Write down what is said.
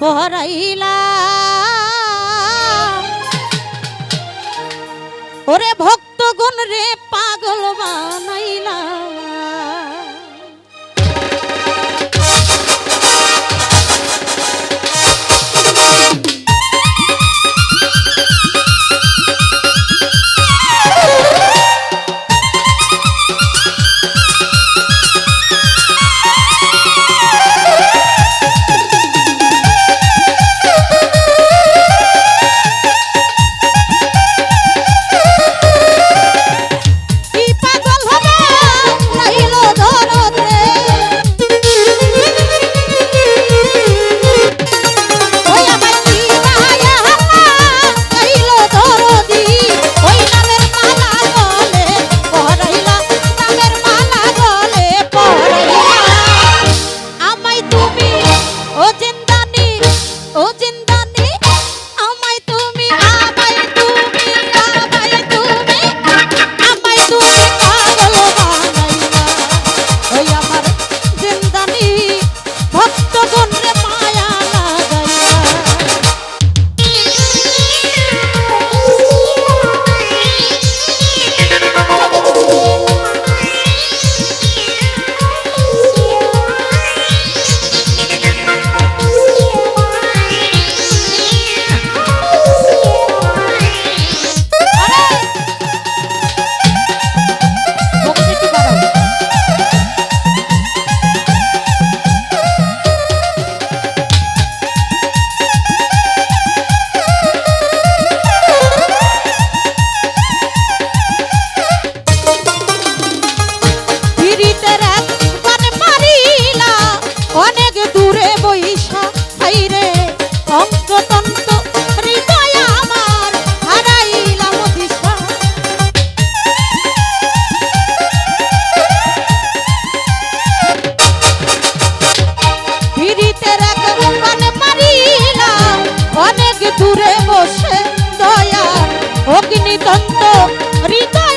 পরাইলা ওরে ভক্তগণ রে পাগল বানাইলা পিড়িতে রাখব কানে মারিলাম। অনেক দূরে বসে দয়া অগ্নিদন্ত হৃদয়।